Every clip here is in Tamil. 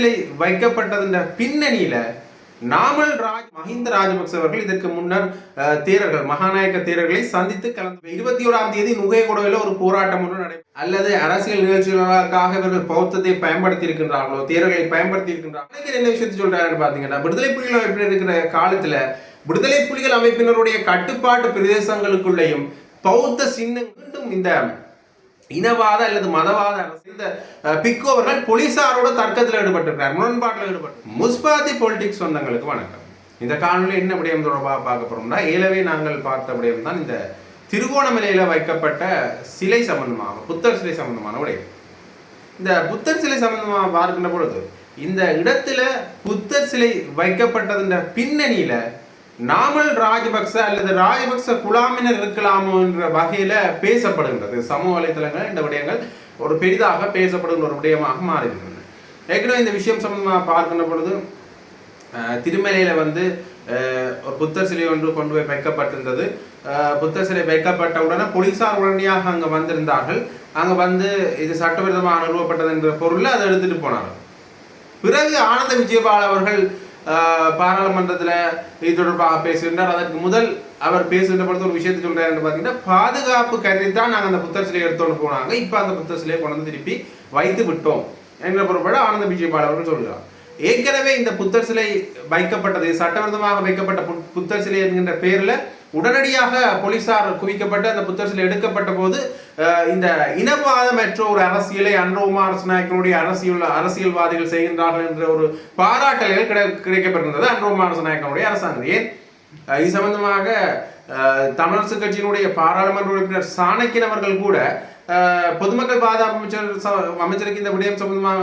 சிலை வைக்கப்பட்டதன் பின்னணியில நாமல் ராஜ் மஹிந்த ராஜபக்ச அவர்கள் இதற்கு முன்னர் தேரர்கள் மகாநாயக்க தேரர்களை சந்தித்து கலந்து இருபத்தி ஓராம் தேதி நுகையகுடவில் ஒரு போராட்டம் ஒன்று நடை அல்லது அரசியல் நிகழ்ச்சிகளுக்காக இவர்கள் பௌத்தத்தை பயன்படுத்தி இருக்கின்றார்களோ தேரர்களை பயன்படுத்தி இருக்கின்றார்கள் என்ன விஷயத்தை சொல்றாருன்னு பாத்தீங்கன்னா விடுதலை புலிகள் அமைப்பினர் இருக்கிற காலத்துல விடுதலை புலிகள் அமைப்பினருடைய கட்டுப்பாட்டு பிரதேசங்களுக்குள்ளேயும் பௌத்த சின்னம் மீண்டும் இந்த இனவாத அல்லது மதவாத அரசு இந்த அஹ், அவர்கள் போலீசாரோட தர்க்கத்தில் ஈடுபட்டிருக்கிறார். முரண்பாட்டில் ஈடுபட்டு முஸ்பாதி பொலிட்டிக்ஸ் சொந்தங்களுக்கு வணக்கம். இந்த காணொலி என்ன விடயம் தொடர்பாக பார்க்க போறோம்னா ஏலவே நாங்கள் பார்த்த விடயம் தான் இந்த திருகோணமலையில் வைக்கப்பட்ட சிலை சம்பந்தமாக புத்தர் சிலை சம்பந்தமான விடயம். இந்த புத்தர் சிலை சம்பந்தமாக பார்க்கின்ற பொழுது இந்த இடத்துல புத்தர் சிலை வைக்கப்பட்டதுன்ற பின்னணியில நாமல் ராஜபக்ச அல்லது ராஜபக்ச குழாமினர் இருக்கலாமோ என்ற வகையில பேசப்படுகின்றது. சமூக வலைத்தளங்கள் இந்த விடயங்கள் ஒரு பெரிதாக பேசப்படுகின்ற ஒரு விடயமாக மாறிவிடுகின்றன ஏற்கனவே இந்த விஷயம் சம்பந்தமாக பார்க்கின்ற பொழுது திருமலையில வந்து ஒரு புத்தர் சிலை ஒன்று கொண்டு போய் வைக்கப்பட்டிருந்தது. புத்தர் சிலை வைக்கப்பட்ட உடனே போலீசார் உடனடியாக அங்க வந்திருந்தார்கள். அங்க வந்து இது சட்டவிரோதமாக நிறுவப்பட்டது என்ற பொருள்ல அதை எடுத்துட்டு போனார்கள். பிறகு ஆனந்த விஜயபால் அவர்கள் பாராளுமன்றத்தில் இது தொடர்பாக பேசுகின்றார் அதற்கு முதல் அவர் பேசுகின்ற பொழுது ஒரு விஷயத்தை சொல்றாருன்னு பார்த்தீங்கன்னா பாதுகாப்பு கருதி தான் நாங்கள் அந்த புத்தர் சிலையை எடுத்தோன்னு போனாங்க. இப்போ அந்த புத்தர் சிலையை கொண்டு வந்து திருப்பி வைத்து விட்டோம் என்ற பொருட்பட ஆனந்த விஜயபால் அவர்கள் சொல்கிறார். ஏற்கனவே இந்த புத்தர் சிலை வைக்கப்பட்டது சட்டவிரோதமாக வைக்கப்பட்ட புத்- புத்தர் சிலை என்கின்ற பேரில் உடனடியாக போலீசார் குவிக்கப்பட்டு அந்த புத்தர்சில் எடுக்கப்பட்ட போது இந்த இனவாதமற்ற ஒரு அரசியலை அன்ரோமார் நாயக்கனுடைய அரசியல் அரசியல்வாதிகள் செய்கின்றார்கள் என்ற ஒரு பாராட்டல்கள் கிடை கிடைக்கப்பட்டிருந்தது அன்ரோமார் நாயக்கனுடைய அரசாங்கம். ஏன்? இது சம்பந்தமாக தமிழரசு கட்சியினுடைய பாராளுமன்ற உறுப்பினர் சாணக்கியன் அவர்கள் கூட பொதுமக்கள் பாதுகாப்பு அமைச்சர் அமைச்சருக்கு இந்த விடயம் சம்பந்தமாக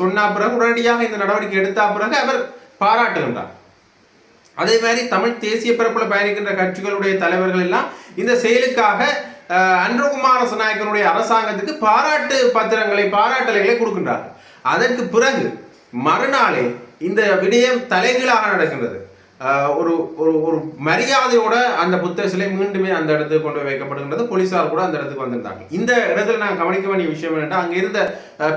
சொன்ன பிறகு உடனடியாக இந்த நடவடிக்கை எடுத்த பிறகு அவர் பாராட்டுகின்றார். அதே மாதிரி தமிழ் தேசிய பரப்பில் பயணிக்கின்ற கட்சிகளுடைய தலைவர்கள் எல்லாம் இந்த செயலுக்காக அஹ், அன்றகுமார நாயக்கனுடைய அரசாங்கத்துக்கு பாராட்டு பத்திரங்களை பாராட்டலைகளை கொடுக்கின்றார்கள். அதற்கு பிறகு மறுநாளே இந்த விடயம் தலைகீழாக நடக்கின்றது. ஒரு ஒரு ஒரு மரியாதையோட அந்த புத்தக சிலை மீண்டுமே அந்த இடத்துக்கு கொண்டு போய் வைக்கப்படுகின்றது. போலீசார் கூட அந்த இடத்துக்கு வந்திருந்தாங்க. இந்த இடத்துல நான் கவனிக்க வேண்டிய விஷயம் என்னன்னா அங்கே இருந்த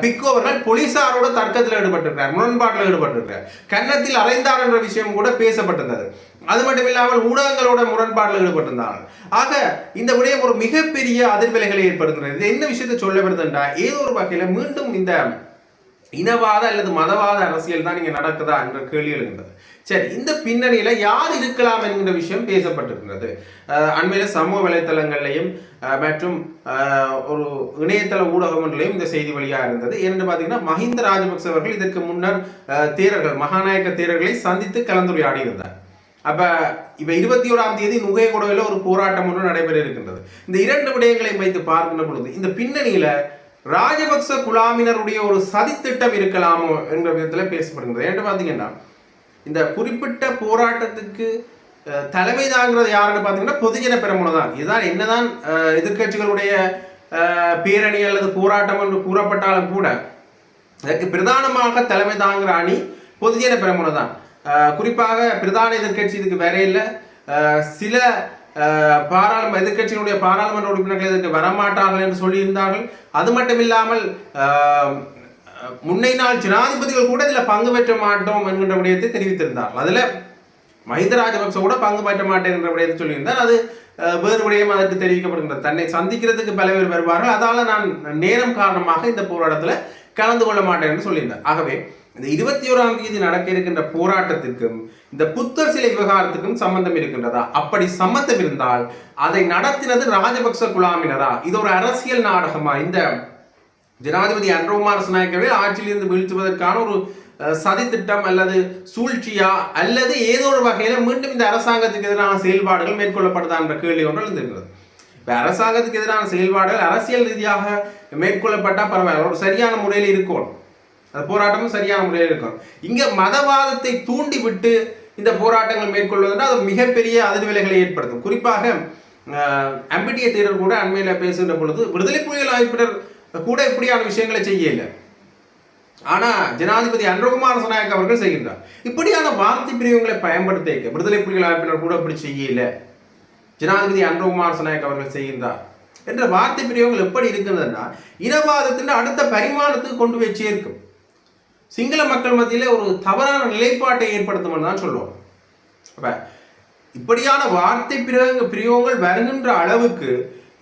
பிக்கோவர்கள் போலீஸாரோட தர்க்கத்தில் ஈடுபட்டிருக்கிறார். முரண்பாட்டில் ஈடுபட்டிருக்கிறார். கன்னத்தில் அலைந்தார் என்ற விஷயம் கூட பேசப்பட்டிருந்தது. அது மட்டும் இல்லாமல் ஊடகங்களோட முரண்பாட்டில் ஈடுபட்டிருந்தார்கள். ஆக இந்த விடயம் ஒரு மிகப்பெரிய அதிர்வலைகளை ஏற்படுத்துகிறது. என்ன விஷயத்தை சொல்ல வருதுன்றா ஏதோ ஒரு வகையில் மீண்டும் இந்த இனவாத அல்லது மதவாத அரசியல் தான் இங்க நடக்குதா என்ற கேள்வி எழுகின்றது. சரி இந்த பின்னணியில் யார் இருக்கலாம் என்கிற விஷயம் பேசப்பட்டிருக்கிறது. அண்மையில் சமூக வலைத்தளங்கள்லையும் மற்றும் ஒரு இணையதள ஊடகம் ஒன்றிலையும் இந்த செய்தி வழியாக இருந்தது. ஏன்னு பார்த்தீங்கன்னா மஹிந்த ராஜபக்ச அவர்கள் இதற்கு முன்னர் தேரர்கள் மகாநாயக்க தேரர்களை சந்தித்து கலந்துரையாடி இருந்தார். அப்போ இப்போ இருபத்தி ஓராம் தேதி நுகையகுடவில் ஒரு போராட்டம் ஒன்று நடைபெற இருக்கின்றது. இந்த இரண்டு விடயங்களையும் வைத்து பார்க்கின்ற பொழுது இந்த பின்னணியில் ராஜபக்ச குழாமினருடைய ஒரு சதித்திட்டம் இருக்கலாமோ என்ற விதத்தில் பேசப்படுகிறது. ஏன்னு பார்த்தீங்கன்னா இந்த குறிப்பிட்ட போராட்டத்துக்கு தலைமை தாங்கிறது யாருன்னு பார்த்தீங்கன்னா பொதுஜன பெரமுனை தான். இதுதான் என்னதான் எதிர்கட்சிகளுடைய எதிர்க்கட்சிகளுடைய பேரணி அல்லது போராட்டம் என்று கூறப்பட்டாலும் கூட இதற்கு பிரதானமாக தலைமை தாங்குகிற அணி பொதுஜன பெரமுனை தான். குறிப்பாக பிரதான எதிர்க்கட்சி இதுக்கு வேற இல்லை. சில பாராளுமன்ற எதிர்க்கட்சியினுடைய பாராளுமன்ற உறுப்பினர்கள் இதற்கு வரமாட்டார்கள் என்று சொல்லியிருந்தார்கள். அது மட்டும் இல்லாமல் முன்னை நாள் ஜனாதிபதிகள் கூட இதில் பங்கு பெற்ற மாட்டோம் என்கின்ற விடயத்தை தெரிவித்திருந்தார்கள். அதில் மஹிந்த ராஜபக்ச கூட பங்கு பெற்ற மாட்டேன் என்ற விடயத்தை சொல்லியிருந்தார். அது வேறு விடயம் அதற்கு தெரிவிக்கப்படுகின்றது. தன்னை சந்திக்கிறதுக்கு பல பேர் வருவார்கள். அதால் நான் நேரம் காரணமாக இந்த போராட்டத்தில் கலந்து கொள்ள மாட்டேன் என்று சொல்லியிருந்தார். ஆகவே இந்த இருபத்தி ஓராம் தேதி நடக்க இருக்கின்ற போராட்டத்திற்கும் இந்த புத்தர் சிலை விவகாரத்துக்கும் சம்பந்தம் இருக்கின்றதா? அப்படி சம்பந்தம் இருந்தால் அதை நடத்தினது ராஜபக்ச குழாமினரா இது ஒரு அரசியல் நாடகமா? இந்த ஜனாதிபதி அன்ரோகுமார் நாயக்கவே ஆட்சியிலிருந்து வீழ்த்துவதற்கான ஒரு சதித்திட்டம் அல்லது சூழ்ச்சியா? அல்லது ஏதோ ஒரு வகையில மீண்டும் இந்த அரசாங்கத்துக்கு எதிரான செயல்பாடுகள் மேற்கொள்ளப்படுதா என்ற கேள்வி ஒன்று எழுந்திருக்கிறது. இப்ப அரசாங்கத்துக்கு எதிரான செயல்பாடுகள் அரசியல் ரீதியாக மேற்கொள்ளப்பட்டா பரவாயில்ல. ஒரு சரியான முறையில் இருக்கும் அந்த போராட்டமும் சரியான முறையில் இருக்கும் இங்க மதவாதத்தை தூண்டிவிட்டு இந்த போராட்டங்கள் மேற்கொள்வதுன்னா அது மிகப்பெரிய அதிர்வலைகளை ஏற்படுத்தும். குறிப்பாக அஹ், அம்பிட்டிய கூட அண்மையில் பேசுகிற பொழுது விடுதலை புலிகள் அமைப்பினர் கூட இப்படியான விஷயங்களை செய்யலை ஆனா ஜனாதிபதி அன்றகுமார் சநாயக் அவர்கள் செய்கின்றார். இப்படியான வார்த்தை பிரிவுகளை பயன்படுத்த விடுதலை புலிகள் அமைப்பினர் கூட அப்படி செய்யல ஜனாதிபதி அன்றகுமார் சநாயக் அவர்கள் செய்கின்றார். என்ற வார்த்தை பிரிவுகள் எப்படி இருக்கின்றதுன்னா இனவாதத்தின் அடுத்த பரிமாணத்துக்கு கொண்டு போய் சேர்க்கும். சிங்கள மக்கள் மத்தியில் ஒரு தவறான நிலைப்பாட்டை ஏற்படுத்தும் தான் சொல்லுவோம் அப்போ இப்படியான வார்த்தை பிரயோக பிரயோகங்கள் வருகின்ற அளவுக்கு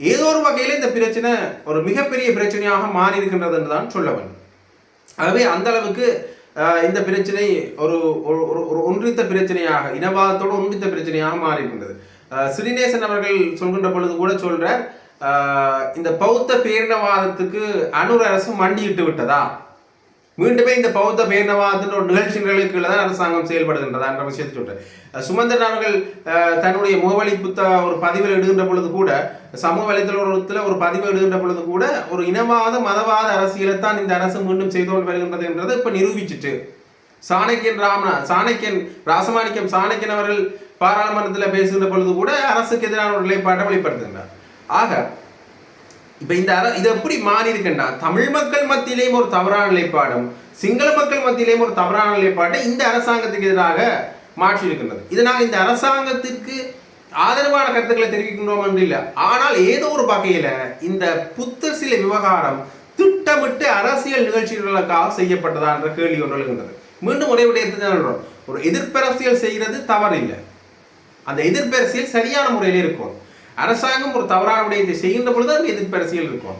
ஏதோ ஒரு வகையில் இந்த பிரச்சனை ஒரு மிகப்பெரிய பிரச்சனையாக மாறி இருக்கின்றது என்று தான் சொல்ல வேண்டும் ஆகவே அந்த அளவுக்கு இந்த பிரச்சனை ஒரு ஒரு- ஒரு ஒன்றித்த பிரச்சனையாக இனவாதத்தோடு ஒன்றித்த பிரச்சனையாக மாறி இருக்கின்றது சிறிநேசன் அவர்கள் சொல்கின்ற பொழுது கூட சொல்றார் இந்த பௌத்த பேரினவாதத்துக்கு அணு அரசு மண்டியிட்டு விட்டதா? மீண்டுமே இந்த பௌத்த பேரினவாதத்தின் ஒரு நிகழ்ச்சிகளுக்கு தான் அரசாங்கம் செயல்படுகின்றதா. என்ற விஷயத்தை சொல்றேன். சுமந்திரன் அவர்கள் தன்னுடைய முகவழி புத்த ஒரு பதிவில் இடுகின்ற பொழுது கூட சமூக வலைத்தளத்தில் ஒரு பதிவு இடுகின்ற பொழுது கூட ஒரு இனவாத மதவாத அரசியலை தான் இந்த அரசு மீண்டும் செய்து கொண்டு வருகின்றது என்றதை இப்போ நிரூபிச்சிட்டு சாணக்கியன் ராமனா சாணக்கியன் ராசமாணிக்கம் சாணக்கியன் அவர்கள் பாராளுமன்றத்தில் பேசுகின்ற பொழுது கூட அரசுக்கு எதிரான ஒரு நிலைப்பாட்டை வெளிப்படுத்துகின்றார். ஆக இப்ப இந்த அர இது எப்படி மாறி இருக்குன்னா தமிழ் மக்கள் மத்தியிலேயும் ஒரு தவறான நிலைப்பாடும் சிங்கள மக்கள் மத்தியிலேயும் ஒரு தவறான நிலைப்பாட்டை இந்த அரசாங்கத்துக்கு எதிராக மாற்றி இருக்கின்றது இது நாங்கள் இந்த அரசாங்கத்திற்கு ஆதரவான கருத்துக்களை தெரிவிக்கின்றோம் என்று இல்லை. ஆனால் ஏதோ ஒரு வகையில இந்த புத்தர் சிலை விவகாரம் திட்டமிட்டு அரசியல் நிகழ்ச்சிகளுக்காக செய்யப்பட்டதா என்ற கேள்வி ஒன்று எழுகின்றது. மீண்டும் ஒரே விடயத்தை ஒரு எதிர்ப்பரசியல் செய்கிறது தவறு இல்லை அந்த எதிர்ப்பரசியல் சரியான முறையில் இருக்கும். அரசாங்கம் ஒரு தவறான விடயத்தை செய்கின்ற பொழுது அந்த எதிர்ப்பரசியல் இருக்கும்.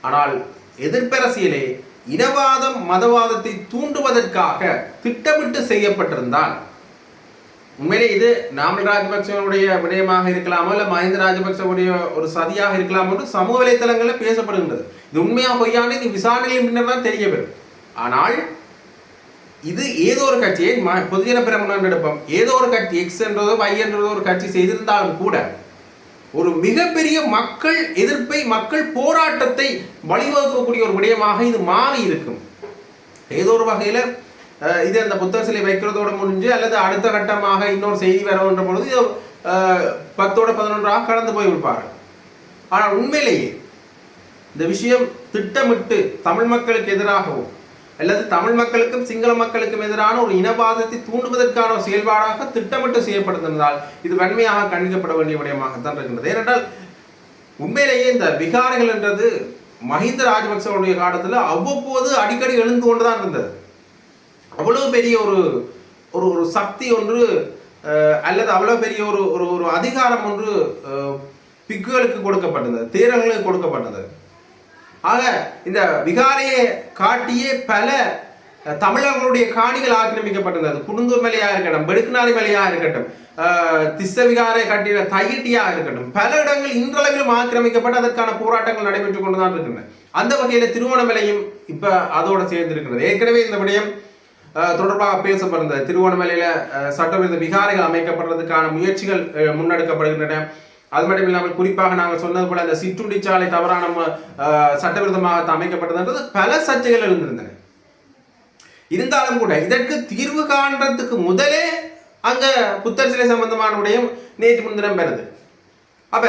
ஆனால் எதிர்ப்பரசியலே இனவாதம் மதவாதத்தை தூண்டுவதற்காக திட்டமிட்டு செய்யப்பட்டிருந்தால் உண்மையிலே இது நாமல் ராஜபக்சவனுடைய விடயமாக இருக்கலாமோ இல்லை மஹிந்த ராஜபக்சவுடைய ஒரு சதியாக இருக்கலாம் என்று சமூக வலைத்தளங்களில் பேசப்படுகின்றது. இது உண்மையா பொய்யான இது விசாரணையின் பின்னர் தான் தெரிய வரும் ஆனால் இது ஏதோ ஒரு கட்சியை ம- பொதுஜன பிரமுடன் எடுப்போம். ஏதோ ஒரு கட்சி எக்ஸ் என்றதோ Y என்றதோ ஒரு கட்சி செய்திருந்தாலும் கூட ஒரு மிகப்பெரிய மக்கள் எதிர்ப்பை மக்கள் போராட்டத்தை வழிவகுக்கக்கூடிய ஒரு விடயமாக இது மாறி இருக்கும். ஏதோ ஒரு வகையில் இது அந்த புத்தக சிலை வைக்கிறதோட முடிஞ்சு அல்லது அடுத்த கட்டமாக இன்னொரு செய்தி வரவுன்ற பொழுது இது, பத்தோட பதினொன்றாக கடந்து போய் விடுப்பார்கள். ஆனால் உண்மையிலேயே இந்த விஷயம் திட்டமிட்டு தமிழ் மக்களுக்கு எதிராகவும் அல்லது தமிழ் மக்களுக்கும் சிங்கள மக்களுக்கும் எதிரான ஒரு இனவாதத்தை தூண்டுவதற்கான ஒரு செயல்பாடாக திட்டமிட்டு செய்யப்படுத்திருந்தால் இது வன்மையாக கண்டிக்கப்பட வேண்டிய விடயமாகத்தான் இருக்கின்றது. ஏனென்றால் உண்மையிலேயே இந்த விகாரைகள் என்றது மஹிந்த ராஜபக்சவுடைய காலத்தில் அவ்வப்போது அடிக்கடி எழுந்து கொண்டுதான் இருந்தது. அவ்வளவு பெரிய ஒரு ஒரு ஒரு சக்தி ஒன்று அல்லது அவ்வளோ பெரிய ஒரு ஒரு ஒரு அதிகாரம் ஒன்று பிக்குகளுக்கு கொடுக்கப்பட்டது தேரர்களுக்கு கொடுக்கப்பட்டது. ஆக இந்த விகாரையை காட்டியே பல தமிழர்களுடைய காணிகள் ஆக்கிரமிக்கப்பட்டிருந்தது. குடுந்தூர் மலையாக இருக்கட்டும் பெடுக்குநாரி மலையாக இருக்கட்டும் திசவிகாரை திஸ்ஸ விகாரை கட்டின தையிட்டியாக இருக்கட்டும் பல இடங்கள் இன்றளவிலும் ஆக்கிரமிக்கப்பட்டு அதற்கான போராட்டங்கள் நடைபெற்றுக் கொண்டுதான் இருக்கின்றன. அந்த வகையில திருவோணமலையும் இப்ப அதோட சேர்ந்திருக்கிறது ஏற்கனவே இந்த விடயம் தொடர்பாக பேசப்படுகிறது திருவோணமலையில சட்டவிரோத விகாரைகள் அமைக்கப்படுறதுக்கான முயற்சிகள் அஹ், முன்னெடுக்கப்படுகின்றன. அது மட்டும் இல்லாமல் குறிப்பாக நாங்கள் சொன்னது போல அந்த சிற்றுண்டி சாலை தவறான அஹ், சட்டவிரோதமாக அமைக்கப்பட்டதுன்றது பல சர்ச்சைகள் இருந்திருந்தன. இருந்தாலும் கூட இதற்கு தீர்வு காண்றதுக்கு முதலே அங்க புத்தர் சிலை சம்பந்தமான விடயம் நேற்று முன்தினம் பெறுது அப்ப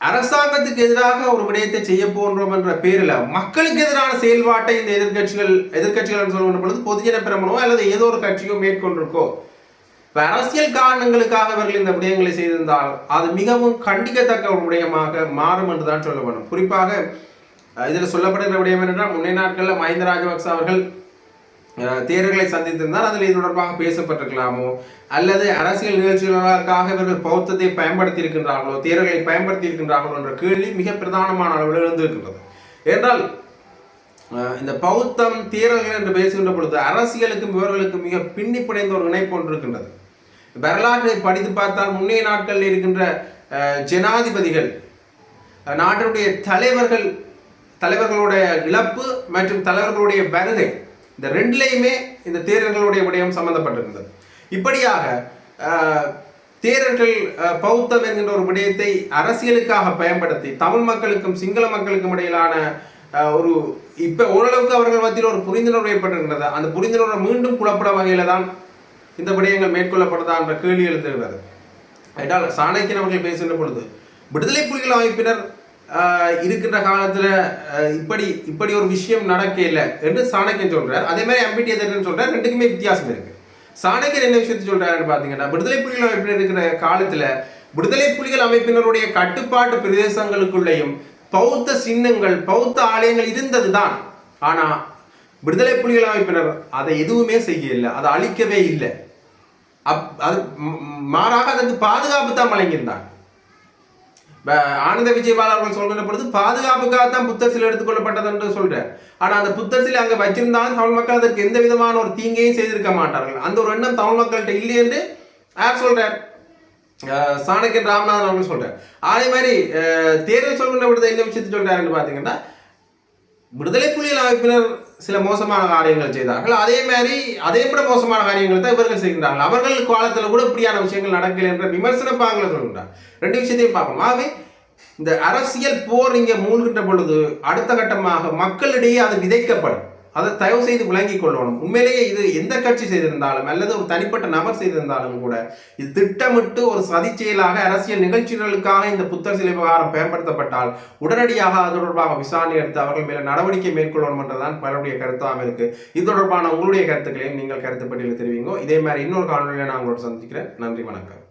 அரசாங்கத்துக்கு எதிராக ஒரு விடயத்தை செய்ய போன்றோம் என்ற பேரில் மக்களுக்கு எதிரான செயல்பாட்டை இந்த எதிர்க்கட்சிகள் எதிர்க்கட்சிகள் சொல்லுகின்ற பொழுது பொதுஜன பிரமணோ அல்லது ஏதோ ஒரு கட்சியோ மேற்கொண்டிருக்கோ அரசியல் காரணங்களுக்காக அவர்கள் இந்த விடயங்களை செய்திருந்தால் அது மிகவும் கண்டிக்கத்தக்க ஒரு விடயமாக மாறும் என்று தான் சொல்ல வேண்டும் குறிப்பாக இதில் சொல்லப்படுகிற விடயம் என்னென்றால் முன்னே நாட்களில் மஹிந்த ராஜபக்ச அவர்கள் தேர்தல்களை சந்தித்திருந்தால் அதில் இது தொடர்பாக பேசப்பட்டிருக்கலாமோ அல்லது அரசியல் நிகழ்ச்சிகளுக்காக இவர்கள் பௌத்தத்தை பயன்படுத்தி இருக்கின்றார்களோ தேர்தல்களை பயன்படுத்தி இருக்கின்றார்களோ என்ற கேள்வி மிக பிரதானமான அளவில் எழுந்திருக்கின்றது. என்றால் இந்த பௌத்தம் தேர்தல்கள் என்று பேசுகின்ற பொழுது அரசியலுக்கும் இவர்களுக்கும் மிக பின்னி பிணைந்த ஒரு இணைப்பு ஒன்று இருக்கின்றது. வரலாற்றை படித்து பார்த்தால் முன்னைய நாட்களில் இருக்கின்ற ஜனாதிபதிகள் நாட்டினுடைய தலைவர்கள் தலைவர்களுடைய இழப்பு மற்றும் தலைவர்களுடைய வருகை இந்த ரெண்டுலையுமே இந்த தேரர்களுடைய விடயம் சம்பந்தப்பட்டிருந்தது. இப்படியாக தேரர்கள் பௌத்தம் என்கின்ற ஒரு விடயத்தை அரசியலுக்காக பயன்படுத்தி தமிழ் மக்களுக்கும் சிங்கள மக்களுக்கும் இடையிலான ஒரு இப்போ ஓரளவுக்கு அவர்கள் மத்தியில் ஒரு புரிந்துணர்வு ஏற்பட்டிருக்கிறது அந்த புரிந்துணர்வு மீண்டும் குழப்பட வகையில் தான் இந்த விடயங்கள் மேற்கொள்ளப்படுதா என்ற கேள்வி எழுந்திருக்கிறது என்றால் சாணக்கியன் அவர்கள் பேசுகின்ற பொழுது விடுதலை புலிகள் அமைப்பினர் இருக்கின்ற காலத்தில் இப்படி இப்படி ஒரு விஷயம் நடக்க இல்லை என்று சாணக்கியன் சொல்கிறார் அதே மாதிரி எம்பிடி எதிர்ன்னு சொல்கிறார் ரெண்டுக்குமே வித்தியாசம் இருக்கு. சாணக்கியன் என்ன விஷயத்தை சொல்கிறாருன்னு பார்த்தீங்கன்னா விடுதலை புலிகள் அமைப்பினர் இருக்கிற காலத்தில் விடுதலை புலிகள் அமைப்பினருடைய கட்டுப்பாட்டு பிரதேசங்களுக்குள்ளேயும் பௌத்த சின்னங்கள் பௌத்த ஆலயங்கள் இருந்தது தான் ஆனால் விடுதலை புலிகள் அமைப்பினர் அதை எதுவுமே செய்யல அதை அழிக்கவே இல்லை. அப் அது மாறாக அதற்கு பாதுகாப்பு தான் வழங்கியிருந்தாங்க. ஆனந்த விஜயபால் அவர்கள் சொல்கிற பொழுது பாதுகாப்புக்காக தான் புத்தர் சிலை எடுத்துக்கொள்ளப்பட்டது என்று சொல்றார். ஆனால் அந்த புத்தர் சிலை அங்கே வச்சிருந்தாலும் தமிழ் மக்கள் அதற்கு எந்த விதமான ஒரு தீங்கையும் செய்திருக்க மாட்டார்கள். அந்த ஒரு எண்ணம் தமிழ் மக்கள்கிட்ட இல்லை என்று யார் சொல்றார்? சாணக்கியன் ராமநாதன் அவர்கள் சொல்றார். அதே மாதிரி தேர்தல் சொல்கின்ற பொழுது என்ன விஷயத்தை சொல்றாருன்னு பார்த்தீங்கன்னா விடுதலை புலிகள் அமைப்பினர் சில மோசமான காரியங்கள் செய்தார்கள். அதே மாதிரி அதே விட மோசமான காரியங்களை தான் இவர்கள் செய்கின்றார்கள். அவர்கள் காலத்தில் கூட இப்படியான விஷயங்கள் நடக்கல என்ற விமர்சன பாங்களை சொல்கின்றார். ரெண்டு விஷயத்தையும் பார்க்கணும் ஆகவே இந்த அரசியல் போர் இங்கே மூழ்கின்ற பொழுது அடுத்த கட்டமாக மக்களிடையே அது விதைக்கப்படும். அதை தயவு செய்து விளங்கிக் கொள்ளணும். உண்மையிலேயே இது எந்த கட்சி செய்திருந்தாலும் அல்லது ஒரு தனிப்பட்ட நபர் செய்திருந்தாலும் கூட இது திட்டமிட்டு ஒரு சதி செயலாக அரசியல் நிகழ்ச்சிகளுக்காக இந்த புத்தர் சிலை விவகாரம் பயன்படுத்தப்பட்டால் உடனடியாக அது தொடர்பாக விசாரணை எடுத்து அவர்கள் மேல நடவடிக்கை மேற்கொள்ளணும் என்றுதான் பலருடைய கருத்தாகவும் இருக்கு. இது தொடர்பான உங்களுடைய கருத்துக்களையும் நீங்கள் கருத்து பட்டியலில் தெரிவிங்க. இதே மாதிரி இன்னொரு காணொலியை நான் உங்களோட சந்திக்கிறேன். நன்றி வணக்கம்.